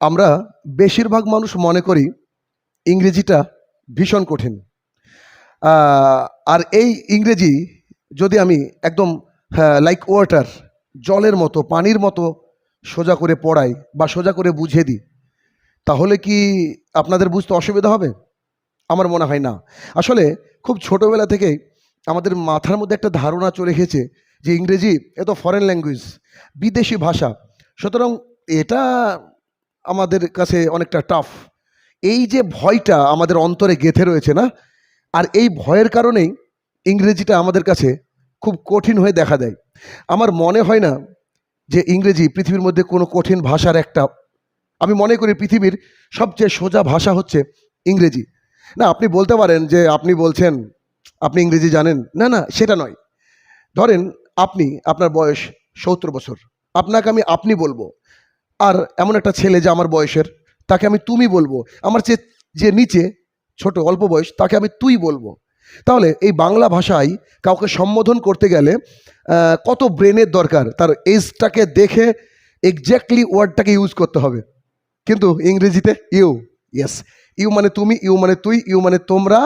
আমরা বেশিরভাগ মানুষ মনে করি ইংরেজিটা ভীষণ কঠিন। আর এই ইংরেজি যদি আমি একদম লাইক ওয়াটার জলের মতো, পানির মতো সোজা করে পড়াই বা সোজা করে বুঝিয়ে দিই, তাহলে কি আপনাদের বুঝতে অসুবিধা হবে? আমার মনে হয় না। আসলে খুব ছোটোবেলা থেকেই আমাদের মাথার মধ্যে একটা ধারণা চলে এসেছে যে ইংরেজি এ তো ফরেন ল্যাঙ্গুয়েজ বিদেশি ভাষা। সুতরাং এটা আমাদের কাছে অনেকটা টাফ এই যে ভয়টা আমাদের অন্তরে গেঁথে রয়েছে না, আর এই ভয়ের কারণেই ইংরেজিটা আমাদের কাছে খুব কঠিন হয়ে দেখা দেয়। আমার মনে হয় না যে ইংরেজি পৃথিবীর মধ্যে কোনো কঠিন ভাষার একটা, আমি মনে করি পৃথিবীর সবচেয়ে সোজা ভাষা হচ্ছে ইংরেজি। না, আপনি বলতে পারেন যে আপনি বলছেন, আপনি ইংরেজি জানেন। না না, সেটা নয়। ধরেন আপনি, আপনার বয়স সত্তর বছর। আপনাকে আমি আপনি বলব। আর এমন একটা ছেলে যে আমার বয়সের, তাকে আমি তুমি বলব। আমার চেয়ে যে নিচে, ছোট, অল্প বয়স, তাকে আমি তুই বলব। তাহলে এই বাংলা ভাষায় কাউকে সম্বোধন করতে গেলে কত ব্রেনের দরকার? তার এজটাকে দেখে এক্স্যাক্টলি ওয়ার্ডটাকে ইউজ করতে হবে। কিন্তু ইংরেজিতে ইউ ইয়েস ইউ মানে তুমি ইউ মানে তুই ইউ মানে তোমরা,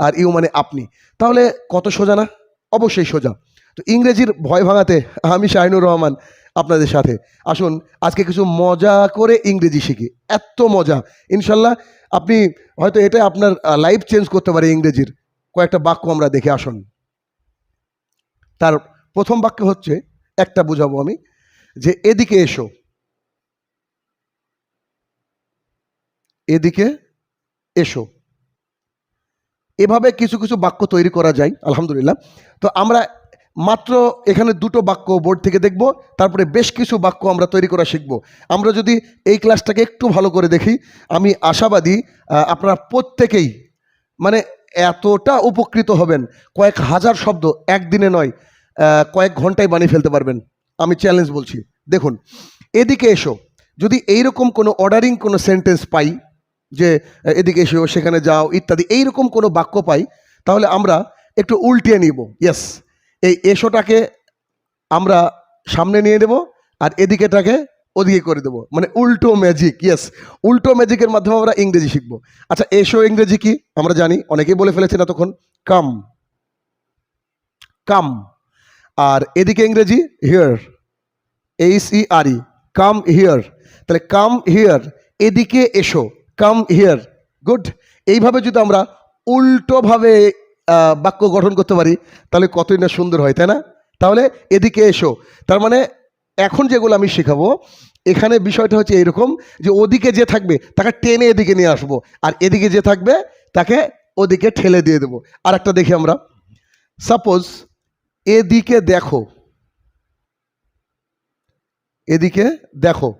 আর ইউ মানে আপনি। তাহলে কত সোজা না? অবশ্যই সোজা। তো ইংরেজির ভয় ভাঙাতে আমি শাহিনুর রহমান আপনাদের সাথে। আসুন, আজকে কিছু মজা করে ইংরেজি শিখি। এত মজা। ইনশাল্লাহ আপনি হয়তো এটা আপনার লাইফ চেঞ্জ করতে পারে ইংরেজির। কয়েকটা বাক্য আমরা দেখে আসুন। তার প্রথম বাক্য হচ্ছে, একটা বুঝাবো আমি, যে এদিকে এসো। এদিকে এসো। এভাবে কিছু কিছু বাক্য তৈরি করা যায়, আলহামদুলিল্লাহ। তো আমরা মাত্র এখানে দুটো বাক্য বোর্ড থেকে দেখব, তারপরে বেশ কিছু বাক্য আমরা তৈরি করা শিখব। আমরা যদি এই ক্লাসটাকে একটু ভালো করে দেখি, আমি আশাবাদী আপনারা প্রত্যেকেই মানে এতটা উপকৃত হবেন, কয়েক হাজার শব্দ একদিনে নয় কয়েক ঘন্টায় বানিয়ে ফেলতে পারবেন। আমি চ্যালেঞ্জ বলছি। দেখুন, এদিকে এসো, যদি এইরকম কোনো অর্ডারিং কোনো সেন্টেন্স পাই, যে এদিকে এসো, সেখানে যাও, ইত্যাদি, এইরকম কোনো বাক্য পাই, তাহলে আমরা একটু উল্টিয়ে নিব। ইয়েস এই এসোটাকে আমরা সামনে নিয়ে নেব আর এদিকেটাকে ওদিকে করে দেবো। মানে উল্টো ম্যাজিক ইয়েস উল্টো ম্যাজিকের মাধ্যমে আমরা ইংরেজি শিখব। আচ্ছা এসো ইংরেজি কি? আমরা জানি, অনেকেই বলে ফেলেছেন এতক্ষণ। কাম। কাম। আর এদিকে ইংরেজি here H E R E come here তাহলে কাম হিয়ার এদিকে এসো কাম হিয়ার গুড এইভাবে যদি আমরা উল্টোভাবে বাক্য গঠন করতে পারি, তাহলে কতই না সুন্দর হয়, তাই না? তাহলে এদিকে এসো। তার মানে এখন যেগুলো আমি শেখাবো, এখানে বিষয়টা হচ্ছে এরকম যে ওদিকে যে থাকবে, তাকে টেনে এদিকে নিয়ে আসব, আর এদিকে যে থাকবে, তাকে ওদিকে ঠেলে দিয়ে দেবো। আর একটা দেখি আমরা। সাপোজ এদিকে দেখো। এদিকে দেখো।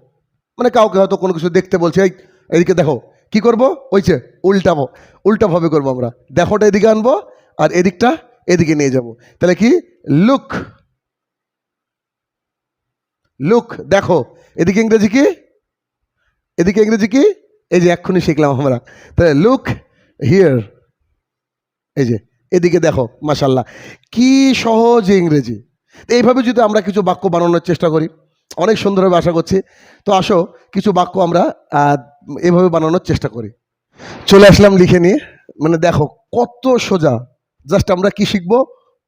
মানে কাউকে হয়তো কোনো কিছু দেখতে বলছে, এই, এদিকে দেখো। কি করব? ওইছে উল্টাবো। উল্টাভাবে করব আমরা। দেখোটা এদিকে আনব আর এদিকটা এদিকে নিয়ে যাব। তাহলে কি? লুক লুক দেখো, এদিকে ইংরেজি কি? এদিকে ইংরেজি কি? এই যে এক্ষুনি শিখলাম আমরা। তাহলে লুক হিয়ার এই যে, এদিকে দেখো মাসাল্লাহ কি সহজ ইংরেজি। এইভাবে যদি আমরা কিছু বাক্য বানানোর চেষ্টা করি, অনেক সুন্দরভাবে আশা করছি। তো আসো, কিছু বাক্য আমরা এভাবে বানানোর চেষ্টা করি। চলে আসলাম লিখে নিয়ে। মানে দেখো, কত সোজা। জাস্ট আমরা কি শিখব?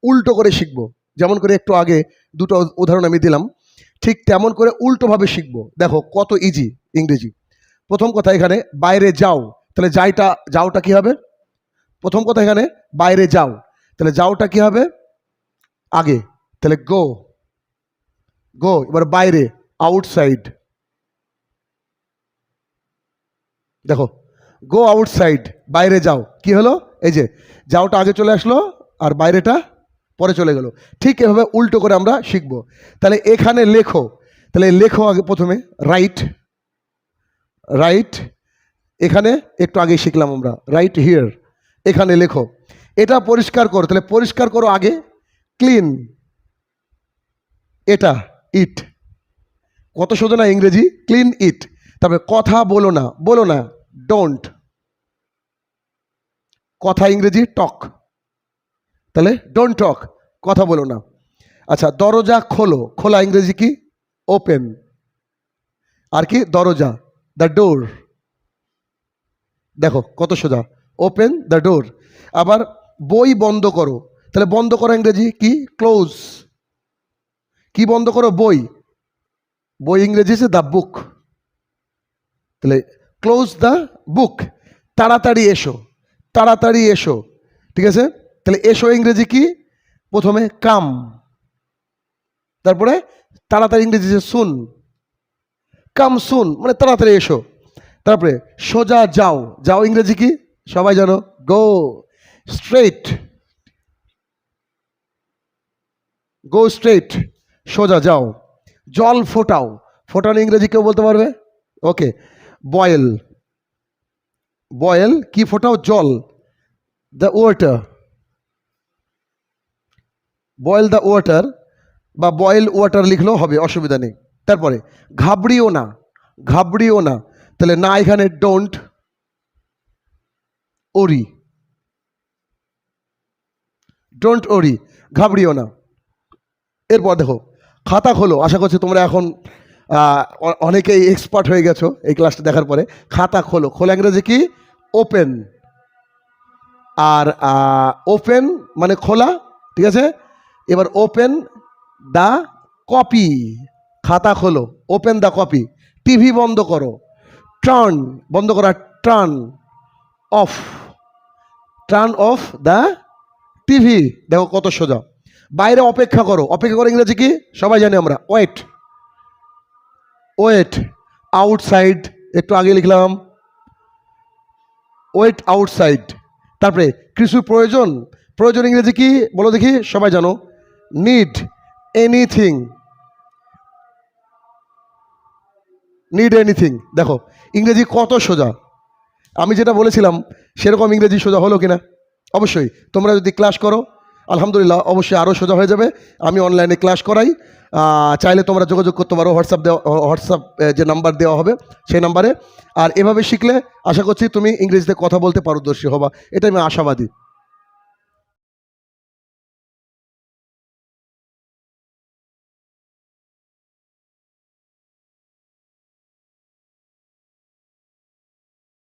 উল্টো করে শিখব। যেমন করে একটু আগে দুটো উদাহরণ আমি দিলাম। ঠিক তেমন করে উল্টোভাবে শিখব। দেখো কত ইজি ইংরেজি। প্রথম কথা এখানে, বাইরে যাও। তাহলে যাইটা, যাওটা কি হবে? প্রথম কথা এখানে, বাইরে যাও। তাহলে যাওটা কি হবে? আগে। তাহলে গো গো এবার বাইরে। আউটসাইড দেখো। গো আউটসাইড বাইরে যাও। কি হলো? এই যে, যাওটা আগে চলে আসলো আর বাইরেটা পরে চলে গেল। ঠিক এভাবে উল্টো করে আমরা শিখব। তাহলে এখানে লেখো। তাহলে লেখো আগে প্রথমে রাইট রাইট এখানে একটু আগে শিখলাম আমরা রাইট হিয়ার এখানে লেখো। এটা পরিষ্কার করো। তাহলে পরিষ্কার করো আগে ক্লিন এটা ইট কত শোধ না ইংরেজি? ক্লিন ইট তারপরে কথা বলো না বলো না ডোন্ট কথা ইংরেজি টক। তাহলে ডোন্ট টক কথা বলো না। আচ্ছা দরজা খোলো। খোলা ইংরেজি কি? ওপেন আর কি? দরজা দ্য ডোর দেখো, কত সোজা। ওপেন দ্য ডোর আবার বই বন্ধ করো। তাহলে বন্ধ করো ইংরেজি কি? ক্লোজ কি বন্ধ করো? বই। বই ইংরেজি হচ্ছে দ্য বুক তাহলে ক্লোজ দ্য বুক তাড়াতাড়ি এসো। তাড়াতাড়ি এসো। ঠিক আছে? তাহলে এসো ইংরেজি কি? প্রথমে কাম। তারপরে তাড়াতাড়ি ইংরেজি শুন। কাম শুন মানে তাড়াতাড়ি এসো। তারপরে সোজা যাও। যাও ইংরেজি কি? সবাই জানো? গো। স্ট্রেট গো স্ট্রেট সোজা যাও। জল ফোটাও। ফোটানো ইংরেজি কেউ বলতে পারবে? ওকে। বয়েল। বয়েল, কি ফোটাও জল? The water boil the water বা বয়েল ওয়াটার লিখলেও হবে, অসুবিধা নেই। তারপরে, ঘাবড়িও না ঘাবড়িও না। তাহলে না এখানে ডোন্ট ওরি ডোন্ট ওরি ঘাবড়িও না। এরপর দেখো, খাতা খোলো। আশা করছি তোমরা এখন অনেকেই এক্সপার্ট হয়ে গেছো এই ক্লাসটা দেখার পরে। খাতা খোলো। খোলা ইংরেজি কি? ওপেন আর ওপেন মানে খোলা, ঠিক আছে? এবার ওপেন দ্য কপি খাতা খোলো ওপেন দ্য কপি টিভি বন্ধ করো টার্ন বন্ধ করা turn off turn off the TV দেখো কত সোজা। বাইরে অপেক্ষা করো অপেক্ষা করো ইংরেজি কি? সবাই জানি আমরা। ওয়েট ওয়েট আউটসাইড একটু আগে লিখলাম। Wait outside. তারপরে কিছু প্রয়োজন। প্রয়োজন ইংরেজি কি? বলো দেখি, সবাই জানো। Need anything. Need anything. দেখো, ইংরেজি কত সোজা। আমি যেটা বলেছিলাম, সেরকম ইংরেজি সোজা হলো কিনা? অবশ্যই, তোমরা যদি ক্লাস করো, আলহামদুলিল্লাহ, অবশ্যই আরও সোজা হয়ে যাবে। আমি অনলাইনে ক্লাস করাই। চাইলে তোমরা যোগাযোগ করতে পারো হোয়াটসঅ্যাপ দেওয়া হোয়াটসঅ্যাপ যে নাম্বার দেওয়া হবে, সেই নাম্বারে আর এভাবে শিখলে, আশা করছি তুমি ইংরেজিতে কথা বলতে পারদর্শী হবা। এটা আমি আশাবাদী।